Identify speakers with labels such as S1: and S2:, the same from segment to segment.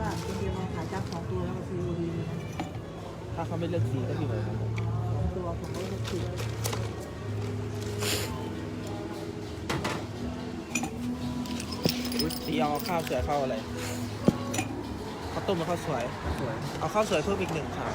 S1: ว่าคนเดียวมาขายจับสองตัวแล้วก็ซื้อดีนะ
S2: ถ้าเขาไม่เลือกสีก็อยู่เลยครับผม
S1: สองตัวผมก็จะซื้อ
S2: อุ๊ยสีเอาข้าวสวยข้าวอะไรข้าวต้มหรือข้าวสวย
S1: สวย
S2: เอาข้าวสวยเพิ่มอีกหนึ่งค
S3: รับ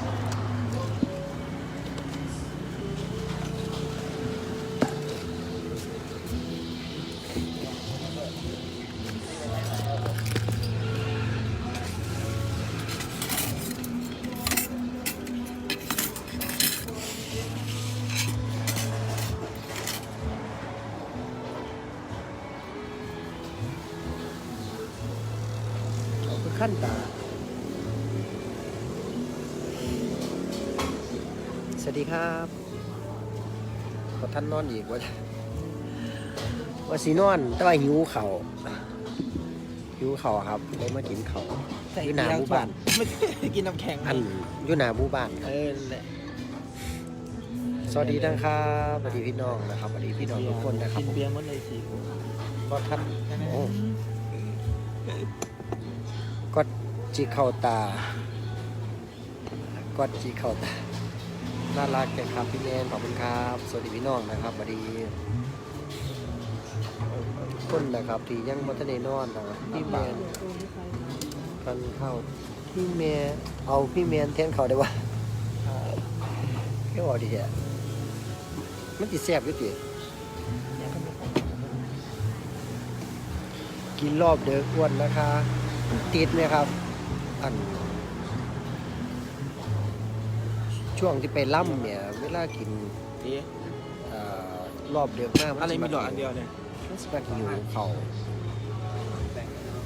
S3: ขั้นตา สวัสดีครับขอท่านนอนอีกว่าว่าสีนอน แต่ว่าหิวเขา่าวหิวเข่าวครับเลยมากินเขา่าวอยู่หน้าหมู่บ้าน
S2: ไม่ได้กินน้ำแข็ง
S3: อันอยู่หน้าหมู่บ้านครับ
S2: เออนั่นแหละ
S3: สวัสดีนะครับสวัสดีพี่น้องนะครับสวัสดีพี่น้องทุกคนนะครับ
S2: กิน
S3: ผม
S2: เบียร์หมดเลยสิ
S3: ก็ท่านโอ้ ก็จีเข่าตาก็จีเข่าตา น่ารักจังครับพี่แนนขอบคุณครับ สวัสดีพี่น้องนะครับสวัสดีคนนะครับที่ยังมัทนได้นอนนะครับพี่แมน
S1: เดี๋ยวตัวที่ใคร
S3: กันเข้าพี่แมนเอาพี่แมนแทนเขาได้ว่าแค่บอกดีแค่มันติดแสบอยู่ติ
S2: กิ
S3: นรอบเดืออ้วนนะคะ ติดไหมครับ อัน ช่วงที่ไปล่ำเนี่ย เวลากิน
S2: ดี
S3: เอ่อรอบเดือกมาก
S2: อะไรมีหลอดอันเดียวเนี่ย
S3: มันสปาหิวเขา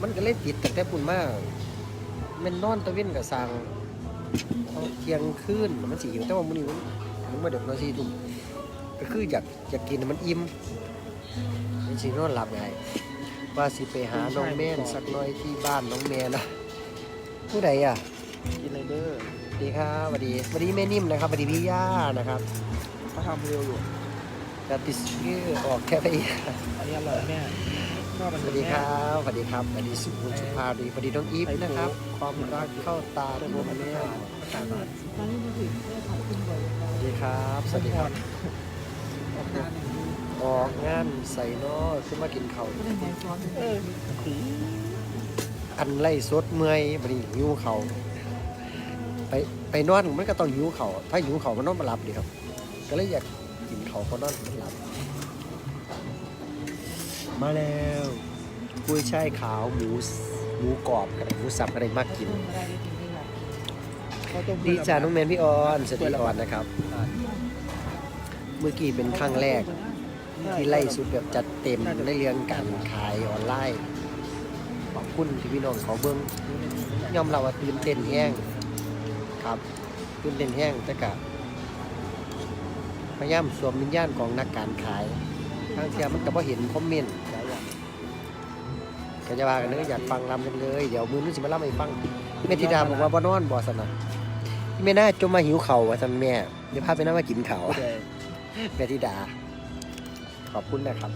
S3: มันก็เลยติดตั้งแต่ปุ่นมากแมันนอนตะเว้นกับสังเอาเที่ยงคืนมันสิหิวแต่ว่ามื้อนี้มันมันมาเด็กน้อยสี่ทุ่มก็คืออยากอยากกินให้มันอิ่มมันสินอนหลับไง ว่าสิไปหาน้องแม่นสักหน่อยที่บ้านน้องแม่นะผู้ใดอะ
S2: กินไรเดอร์
S3: สวัสดีครับสวัสดีสวัสดีแม่นิ่มนะครับสวัสดีพี่ย่านะครับ
S2: เขาทำเร็วอยู่
S3: แต่ติดชื่อออกแค่ไป
S2: อันนี้อร่อยแม่ชอบมัน
S3: สวัสดีครับสวัสดีครับสวัสดีสุขุมสุภาพดีสวัสดีน้องอีฟนะครับ ความรักเข้าตาทุกคนเนี่ย
S2: สามบาท
S1: ตอนนี้มันถึงได้ขายขึ้นบ่อย
S3: สวัสดีครับสวัสดีครับ
S1: ออกงานอย่างนี้
S3: ออกงานใส่นอขึ้นมากินเขาว
S1: อัน
S3: ไล่สดเมื่อยบริหิวเขาวไปไปนอนมันก็ต้องหิวเขาวถ้าหิวเขาวมันนอนมาหลับดีครับ ก็เลยอยากกินเขาวก็นอนไม่หลับ มาแล้วกุ้ยช่ายขาวหมูสหมูกรอบอะไรหมูสับอะไรมากกิน
S1: ไม่ได้ได้กินที่ไหน
S2: ข้าวต้ม
S3: ดีจ้าน้องแมนพี่ออนสวัสดีออนนะครับ เมื่อกี้เป็นครั้งแรก ที่ไล่สุดแบบจัดเต็มในเรื่องการขายออนไลน์ขอบคุณที่พี่น้องเขาเบิ้งยอมรับว่าตื่นเต้นแห้งครับตื่นเต้นแห้งแต่กะพยายามสวมวิญญาณของนักการขายทางเทียมันก็บ่เห็นคอมเมนต์หลายอย่างก็จะว่ากันเนื้อะอยากฟังรำกันเลย เดี๋ยวมือนู้นสิมาล่ำให้ฟังแม่ธิดาบอกว่าบ่นอนบ่สนะแม่น่าจมมาหิวเข่าวว่าซั่นแม่เดี๋ยวพาไปนั่งมากินข้าว
S2: เลย
S3: แม่ธิดา ขอบคุณนะครับ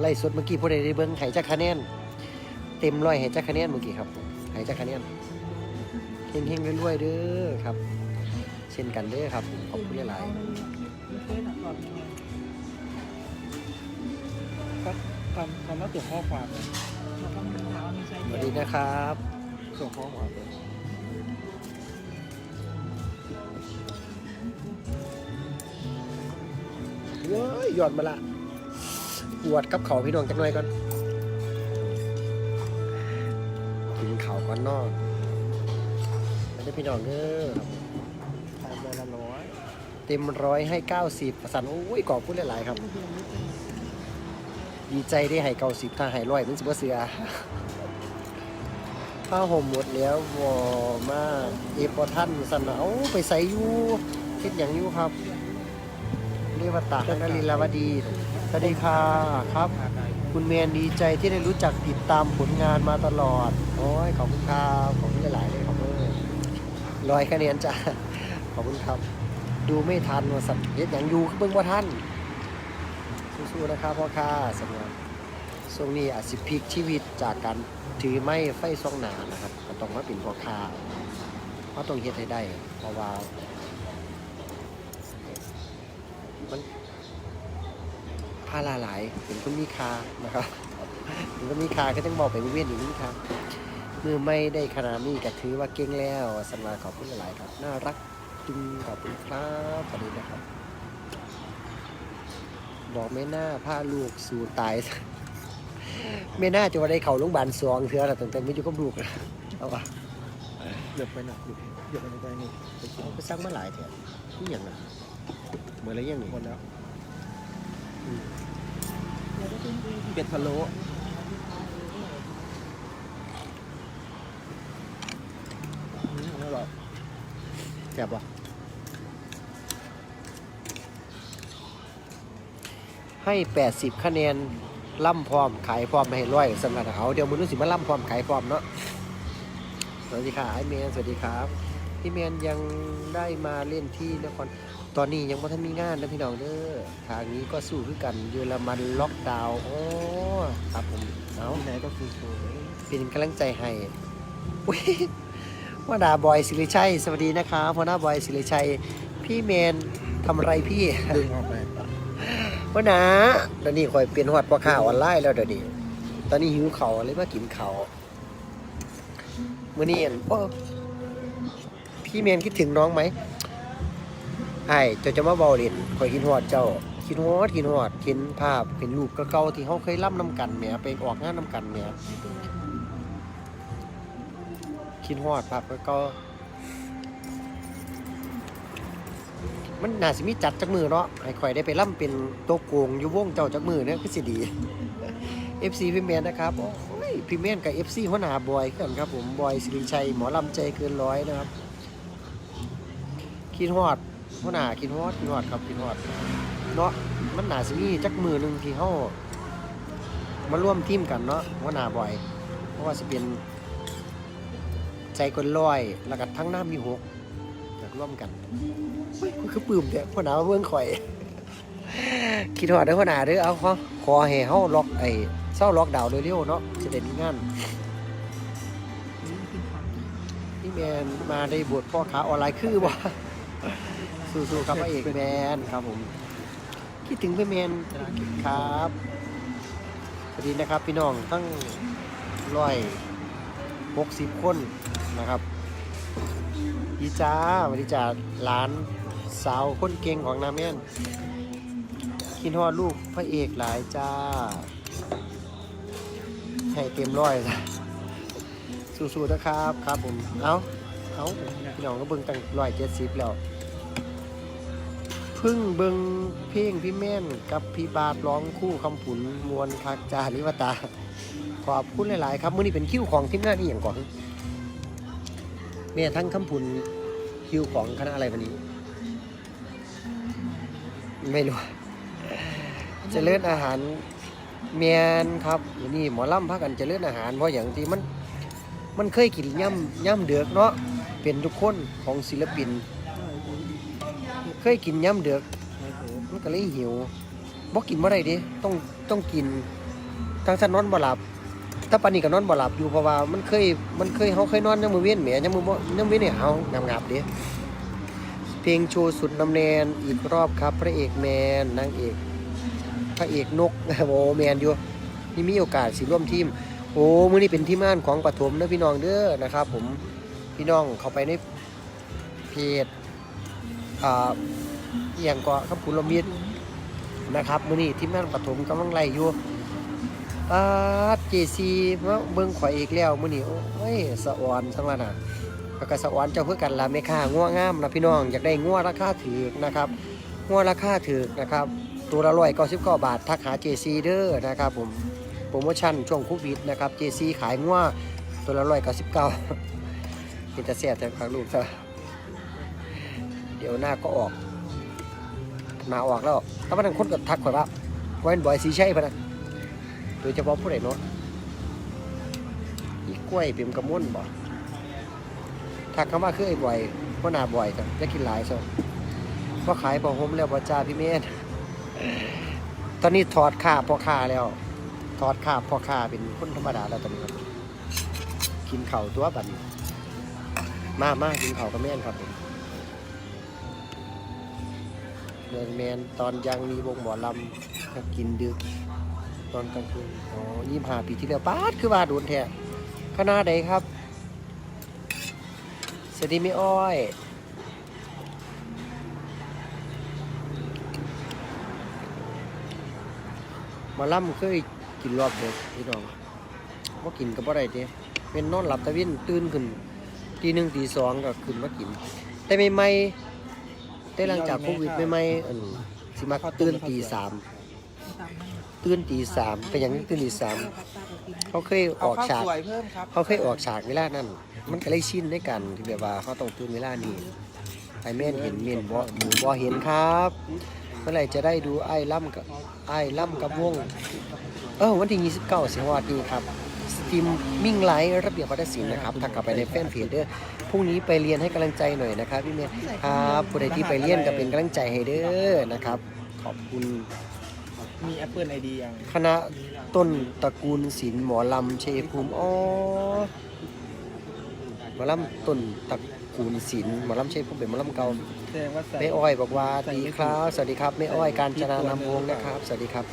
S3: ไล่สดเมื่อกี้ผู้ใดได้เบิ้งไห้จักคะแนน เต็มร้อยไห้จักคะแนนเมื่อกี้ครับไห้จักคะแนนเฮงๆรวยๆเด้อครับ เช่นกันเด้อครับ ขอบคุณหลาย
S1: ไม่เคยหนักก่อนไง
S2: ก็ทำทำแล้วส่งข้อความเลย
S1: เราต้องมีเท้ามีใช้
S3: ๆสวัสดีนะครับ
S2: ส่งข้อความเลย
S3: เว้ยหยอดมาละ ปวดกับเขาพี่น้องจักหน่อยก่อน กินเขาก่อนนอกไม่ได้พี่น้องเด้อครับ
S2: ขายละร้อย
S3: เต็มร้อยให้เก้าสิบสันโอ้ยกอบพูดหลายๆครับ ดีใจได้ให้เก้าสิบถ้าให้ร้อยมันสิบ่เสือผ้าห่มหมดแล้ววอมากเอฟอท่านสันเอาไปใส่อยู่คิดอย่างอยู่ครับเรียกว่าตากนลินลาวดี สวัสดีค่ะครับ คุณเมนดีใจที่ได้รู้จักติดตามผลงานมาตลอด โอ้ยขอบคุณครับขอบคุณหลายๆเลยครับเออร้อยคะแนนจ้าขอบคุณครับ ดูไม่ทันว่าสัตว์เฮ็ดอย่างยูเบิ่งว่าท่านสู้ๆนะครับพ่อค้าสำหรับช่วงนี้อาจสิพลิกชีวิตจากการถือไม้ไฟซองหนานะครับก็ต้องมาเป็นพ่อค้าเพราะต้องเฮ็ดให้ได้ เพราะว่ามัน ภาระหลายเป็นคนมีค่านะครับเป็นคนมีค่าก็ต้องบอกไปเวียนอย่างนี้ครับมือไม่ได้ขนาดนี้ก็ถือว่าเก่งแล้วสำหรับขอบคุณหลายๆครับ น่ารักจุงขอบคุณครับสวัสดีนะครับบอกไม่น่าพาลูกสู่ตายไม่น่าจะว่าได้เขาโรงพยาบาลสองเถื่อแต่ตั้งแต่ไม่อยู่กับลูกนะเอาวะ
S2: เหยียบไปหนักอยู่เหยียบไปในใจนี่ไปกิน
S3: เอาไปสั่งมาหลายแถวนี่อย่างน่ะเหมือนอะไรอย่างนี้
S2: หมดแล้ว
S3: อืม
S1: เราก็ต้องดู
S2: เป็ดพะโล้อืมอร่อย
S3: แซ่บปะให้ 80 คะแนนล่ำพร้อม ขายพร้อมให้ร้อยสำหรับเขาเดี๋ยวมึงรู้สิมาล่ำพร้อม ขายพร้อมเนาะสวัสดีค่ะไอเมนสวัสดีครับพี่เมนยังได้มาเล่นที่นคร ตอนนี้ยังไม่ทันมีงานนะพี่น้องเด้อทางนี้ก็สู้คือกันเยอรมันล็อกดาวน์โอ้ครับผมเอา
S2: ที่ไหนก็คือโชว์เลย
S3: เป็นกำลังใจให้อุ๊ยหัวหน้าบอยสิริชัยสวัสดีนะครับหัวหน้าบอยสิริชัย พี่เมนทำอะไรพี่
S2: ดึงออกไป
S3: หัวหน้าตอนนี้คอยเป็นหอดพ่อข้าออนไลน์แล้วเดี๋ยวนี้ตอนนี้หิวเขาวเลยมากินเขาวมื่อนี้เห็นโอ้พี่เมนคิดถึงน้องไหม ไอ้เจ้าจะมาเบาเล่นคอยคิดหอดเจ้าคิดหอดคิดหอดเห็นภาพเห็นรูปเก่าๆที่เขาเคยล่ำน้ำกันแหมไปออกงานน้ำกันแหมคิดฮอดภาพก็มันน่าสิมีจัดจักมือเนาะให้ข่อยได้ไปล่ำเป็นโต๊ะโกงอยู่วงเจ้าจักมือเนี่ยคือสิดี FC พี่แมนนะครับอ้ยพี่แมนกับ FC หัวหน้าบอยกันครับผมบอยสิริชัยหมอลำใจเกินร้อยนะครับคิดฮอด หัวหน้าคิดฮอดคิดฮอดครับคิดฮอดเนาะมันน่าสิมีจักมือหนึงที่เฮามาร่วมทีมกันเนาะหัวหน้าบอย เพราะว่าสิเป็นใจคนลอยแล้วก็ทั้งน้ำมีหกอยากร่วมกันเฮ้ยมันคือปื้มเนี่ยพ่อหนาวเมืองข่อยคิดว่าเด้อพ่อหนาเด้อเอาขอขอให้เฮาล็อกไอ้เศร้าล็อกดาวน์เร็วๆเนาะจะได้มีงาน
S1: กินผัก
S3: พี่แมนมาได้บทพ่อค้าออนไลน์คือบ่ สู้ๆครับพระเอกแมนครับผมคิดถึงพี่แมนครับสวัสดีนะครับพี่น้องตั้งร้อยหกสิบคนนะครับดีจ้าสวัสดีจ้าหลานสาวคนเก่งของนาแม่นคิดฮอดลูกพระเอกหลายจ้า ให้เต็มร้อยจ้ะสู้ๆนะครับครับผม เอาเอาพี่น้องก็เบิ่งตั้งร้อยเจ็ดสิบแล้ว พึ่งเบิงเพลงพี่แม่นกับพี่บาทร้องคู่คำผุนมวลคักจาริวตา ขอบคุณหลาย ๆ ครับมื้อนี้เป็นคิวของทีมงานนี่อย่างก่อนแม่ทั้งคำผุนคิวของคณะอะไรวันนี้ ไม่รู้เจะเลื่อนอาหารเมียนครับวันนี้หมอลำพักกันเจะเลื่อนอาหารเพราะอย่างที่มันมันเคยกินย่ำย่ำเดือกเนาะเป็นทุกคนของศิลปิน เคยกินย่ำเดือกมันก็เลยหิวบ่กินเมื่อไรดิต้องต้องกินทั้งสันนอนบ่หลับถ้าปานนี้ก็นอนบ่หลับอยู่เพราะว่ามันเคยมันเคยเฮาเคยนอนยามมื้อเว้นแหมยามมื้อบ่ยามเว้นเนี่ยเฮางามงับด้เพลงโชว์สุดนำแนนอีกรอบครับ พระเอกแมนนางเอกพระเอกนกโอ้แมนอยู่นี่มีโอกาสสิร่วมทีม โอ้มือนี้เป็นที่ม่านของปฐมนะพี่น้องเด้อนะครับ ผมพี่น้องเข้าไปในเพจ อ่าอหย่างก็ครับคุณลมิตรนะครับมื้อนี้ที่แมงานปฐมกำลังไล่อยู่ปาดเจซีมาเบิ่งข่อยอีกแล้วมื้อนี้โอ้ยสะออนทั้งนั้นน่ะแล้วก็สะออนเจ้าเพื่อกันล่ะแม่ค้างัวงามนะพี่น้องอยากได้งัวราคาถูกนะครับงัวราคาถูกนะครับ ตัวละ199บาททักหาเจซีเด้อนะครับผมโปรโมชั่นช่วงโควิดนะครับเจซีขายงัวตัวละ199เป็นตาแซ่บแต่ฟังลูกซะ เดี๋ยวหน้าก็ออกหนาออกแล้วถ้ามันคนก็ทักข่อยว่าว่าเป็นบอยสีใช่พะนะโดยเฉพาะผู้ใดเนาะอีกล้วยเปียมกระมุนบ่ทักคำว่าคือไอ้บอยว่าหน้าบอยจ้ะจะกินหลายซะว่าขายพอหมแล้วบ่จ้าพี่เมธตอนนี้ถอดคาพอคาแล้วทอดขาพ่อขาเป็นคนธรรมดาแล้วตอนนี้ครับกินเข่าตัวบัดนมามากินเข่ากับแม่นครับผม แมนแมนตอนยังมีวงหมอลำก็กินดึก ตอนกลางคืนอ๋อยี่ห้าปีที่แล้วป้าดคือว่าโดนแท้คณะใดครับสวัสดีไม่อ้อยหมาลำเคยกินรอบเด็กพี่น้องว่ากินก็บ่ได้เด้เป็นนอนหลับตะวินตื่นขึ้นตีหนึ่งตีสองก็ขึ้นมากิน แต่ไม่ไม่ๆ แต่หลังจากโควิดไม่ไม่ๆอันสิมาตื่นตีสามตื่นตีสามเป็นอย่างนี้ตื่นตีสามเขาเคยอ
S2: เอา
S3: อก
S2: ข้าว
S3: ฉาก
S2: สวยเพิ่มครับ
S3: เขาเคยออกฉากเวลานั้นมันก็เลยชินในกันที่แบบว่าเขาต้องตื่นเวลานี้ไอแม่นเห็นเม่นบ่หมูบ่เห็นครับ เมื่อไหร่จะได้ดูไอ้ล่ำกับไอ้ล่ำกับวง เออวันที่29สิงหาคมนี้ครับ สตรีมมิ่งไลท์ระเบียบวัฒนศิลป์นะครับทักกลับไปในแฟนเพจเด้อพรุ่งนี้ไปเรียนให้กำลังใจหน่อยนะครับพี่เมย์ครับผู้ใดที่ไปเรียนก็เป็นกำลังใจให้เด้อนะครับ ขอบคุณ
S2: มี Apple ID ยัง
S3: คณะต้นตระกูลศิลป์หมอลำเชยภูมิอ๋อหมอลำต้นตระกูลศิลป์หมอลำเชยภูมิเป็นหมอลำเก่า
S2: แสดงว่าใส่
S3: แม่อ้อยบอกว่าดีครับสวัสดีครับแม่อ้อยการจนานำวงศ์นะครับ สวัสดีครับ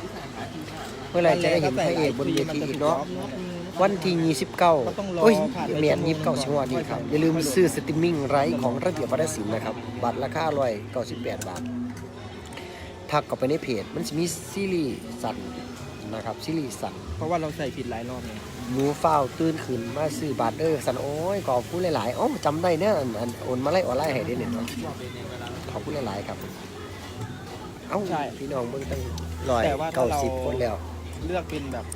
S3: เมื่อไหร่จะได้เห็นพระเอกบนเวทีอีกเนาะ วันที่ 29โอ้ยเมียน29ชิงหวดนี้ครับ อย่าลืมซื้อสตรีมมิ่งไร้ของระเบียบวัฒนศิลป์นะครับ บัตรราคา198บาท ทักเข้าไปในเพจ มันจะมีซีรีส์สั่นนะครับซีรีส์สั่น
S2: เพราะว่าเราใส่ผิดหลายรอบไง
S3: หมูเฝ้าวตื่นขึ้นมาซื้อบัตรเออสันโอ้ยขอบคุณหลายๆอ๋อจำได้เนี่ยอันอันโอนมาไล่ออนไลน์ให้ได้เนี่ยเนาะขอบคุณหลายๆครับ เอ้าพี่น้องเบิ่งตั้งร้อยเก้าสิบคนแล้ว
S2: เลือกเป็นแบบ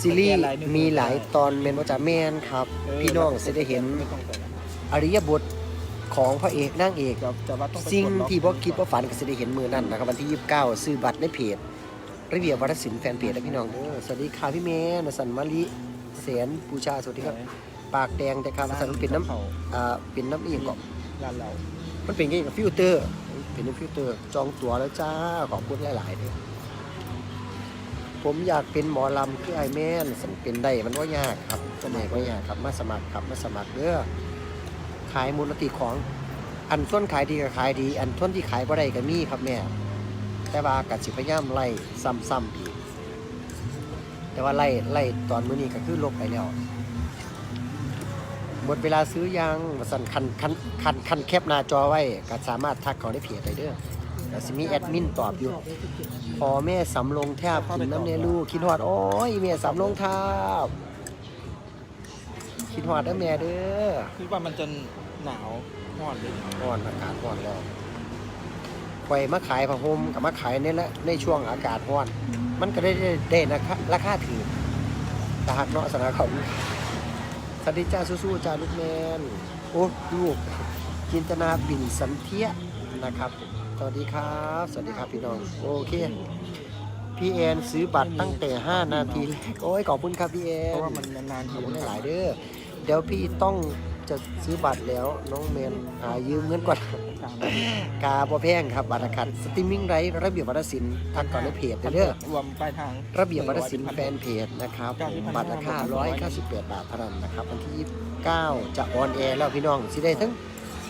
S3: ซีรีส์มีหลายตอนเมนว่าจะแมนครับ
S2: เพี่
S3: น้องจะได้เห็น
S2: ไม่ต้องใส่
S3: อริยบทของพระเอกนางเอก
S2: แต่แต่ว่าต้องไป
S3: สิ่ง
S2: กดล็อก
S3: ที่บ่คิดว่าฝันก็จะได้เห็นมือนั่นนะครับวันที่ 29 ซื้อบัตรในเพจระเบียบวัฒนศิลป์แฟนเพจนะพี่น้องเด้อสวัสดีค่ะพี่เมย์นสันมาลิเสียนปูชาสวัสดีครับ ปากแดงแต่ครับสันมันเป็นน้ำ
S2: เขา
S3: อ่าเป็นน้ำเอียงก่อน
S2: ร้านเรา
S3: มันเป็นไงกับฟิลเตอร์ เป็นน้ำฟิลเตอร์ จองตั๋วแล้วจ้าขอบคุณหลายๆเลย ผมอยากเป็นหมอลำคือไอแมนสันเป็นได้มันว่ายากครับก็ไม่ว่ายากครับมาสมัครครับมาสมัครเด้อขายมูลติของ อันส่วนขายดีก็ขายดี อันส่วนที่ขายบ่ได้ก็มีครับแม่แต่ว่ากัดสิพยายามไล่ซ้ำๆอีกแต่ว่าไล่ไล่ตอนมื้อนี้ก็คือลบไปแล้วหมดเวลาซื้อยังสั่นคันคันคันคันแคปหน้าจอไว้ก็สามารถทักเขาได้เพจได้เด้อแต่สิมีแอดมินตอบอยู่ พอแม่สำลงแทบกินน้ำเนลูกคิดฮอดโอ้ยแม่สำลงทาบคิดฮอดเด้อแม่เด้อ
S2: คือว่ามันจะหนาวห่อนเลย
S3: ร้อนอากาศร้อนแล้วไยมาขายผ้าห่มกับมาขายนี่แหละในช่วงอากาศร้อน มันก็ได้ได้ได้นะคะราคาถือตาหักเนาะสนาเขาสวัสดีจ้าสู้ๆจ้าลูกแมนโอ้ลูกจินตนาบินสันเทียนะครับ สวัสดีครับ สวัสดีครับพี่น้อง โอเค พี่แอนซื้อบัตรตั้งแต่ 5 นาทีแรก โอ้ยขอบคุณครับพี่แอ
S2: เพ
S3: น
S2: ราะว่ามันนานๆ
S3: ข
S2: ที
S3: อบคุณหลายๆเด้อ เดี๋ยวพี่ต้องจะซื้อบัตรแล้วน้องแมนหายืมเงินก่อนกาบ่แพงครับบัตรคัดสตรีมมิ่งไรระเบียบวัฒนศิลป์ทางก่อนในเพจเด้อ
S2: รวมปลายทาง
S3: ระเบียบวัฒนศิลป์แฟนเพจนะครับบัตรราคา198 บาทเท่านั้นนะครับวันที่ 29 จะออนแอร์แล้วพี่น้องสิได้ทั้ง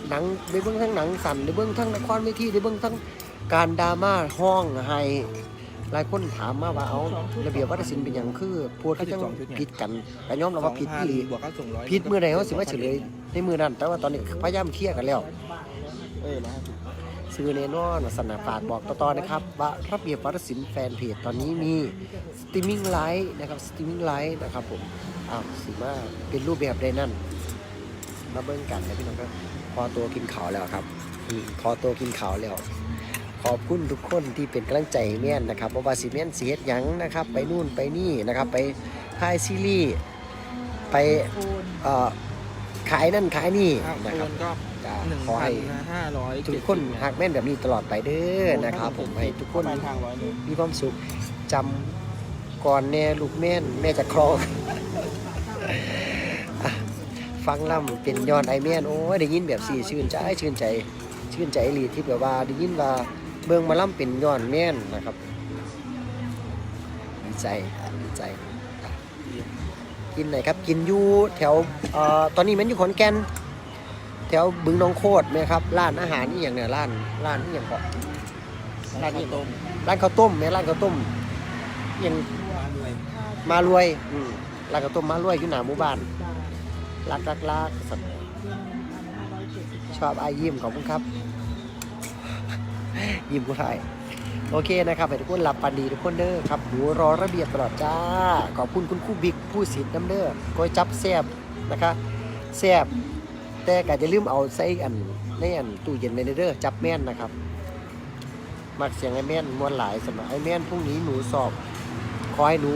S3: หนังได้เบิ่งทั้งหนังสั่นได้เบิ่งทั้งละครเวทีได้เบิ่งทั้งการดราม่าห้องไห้หลายคนถามมาว่าเอาระเบียบวัฒนศิลป์เป็นอย่างคือพูดก็จังผิดกันแต่ยอมรับว่าผิดอี
S2: ก
S3: ผิดมือใดเขาสิว่าเฉลยในมือนั้น แต่ว่าตอนนี้พยายามเคลียร์กันแล้ว
S2: เออร้อยห้าสิบ
S3: ซื้อแน่นอนสนับฝากบอกต่อๆนะครับ ว่าระเบียบวัฒนศิลป์แฟนเพจตอนนี้มีสตรีมมิ่งไลฟ์นะครับสตรีมมิ่งไลฟ์นะครับผมอ้าวสิมาเป็นรูปแบบใดนั่นมาเบิ่งกันนะพี่น้องครับ พอตัวกินข่าวแล้วครับอืมพอตัวกินข่าวแล้ว ขอบคุณทุกคนที่เป็นกำลังใจให้แม่นนะครับเพราะว่าสิแม่นเสียดหยังนะครับ ไปนู่นไปนี่นะครับ ไปถ่ายซีรีส์ไป
S1: โอน
S3: เอ่อขายนั่นขายนี่
S2: อ้าว
S3: นะ
S2: โอ
S3: ครับ
S2: นก็
S3: จะ
S2: หนึ่ง
S3: ขอ
S2: พั
S3: ให้
S2: นห้าร้อย
S3: ทุกคนหักแม่นแบบนี้ตลอดไปเด้อนะครับ ผมให้ทุกคน
S2: ปลายทางร้อยหนึ่ง
S3: มีความสุขจำก่อนแน่ลูกแม่นแม่จะครองอะ ฟังล่ำเป็นย้อนไอแม่นโอ้ยได้ยินแบบสี่ชื่นใจชื่นใจ ชื่นใจอีหลีที่แบบว่าได้ยินว่าเบิ่งมาล่ำเป็นย้อนแม่นนะครับดีใจอะดีใจอะกินไหนครับกินอยู่แถวเอ่อตอนนี้มันอยู่ขอนแก่นแถวบึงหนองโคตรไหมครับร้านอาหารนี่อย่างเนี่ยร้านร้านนี่อย่างเกาะร้านนี้
S2: ต้ม
S3: ร้านข้าวต้มไหมร้านข้าวต้มอหย่าง
S2: ร้านเลย
S3: มารวยอืมร้านข้าวต้มมารวยอยู่หน้าหมู่บ้าน
S1: บาท
S3: รักรักรักส
S1: นพันห้าร้อยเจ็ดสิบ
S3: ชอบไอยิ้มขอบคุณครับ ยิ้มกูถ่ายโอเคนะครับทุกคนหลับปันดีทุกคนเด้อครับหนูรอระเบียบตลอดจ้า ขอบคุณคุณคู่บิ๊กผู้สิทธิ์น้ำเด้อก้อยจับแซบนะคะแซบแต่ก็จะลืมเอาใส่อันในอันตู้เย็นไปเด้อจับแม่นนะครับ มักเสียงไอ้แม่นมวนหลายสำหรับไอ้แม่นพรุ่งนี้หนูสอบ ขอให้หนู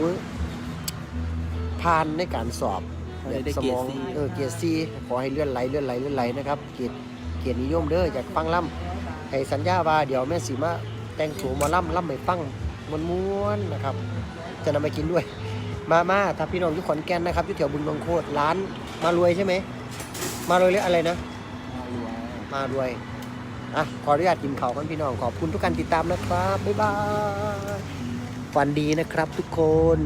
S3: ผ่านในการสอบ
S2: เขาจะได้
S3: ส
S2: เกี
S3: ม
S2: ยร
S3: อง
S2: ติซี
S3: เออเกียรติซีขอให้เลื่อนไหลเลื่อนไหลเลื่อนไหลนะครับเกียรติเกียรตินิยมเด้ออยากฟังล่ำให้สัญญาว่าเดี๋ยวแม่สีมาแต่งถูมาล่ำล่ำให้ฟังมวนม้วนๆนะครับ จะนำไปกินด้วย มามาถ้าพี่น้องอยู่ขอนแก่นนะครับอยู่แถวบึงบางโคตรร้านมารวยใช่ไหมมารวยหรืออะไรนะ มารวยอะขออนุญาตกินข้าวกันพี่น้องขอบคุณทุกการติดตามนะครับบ๊ายบายฝันดีนะครับทุกคน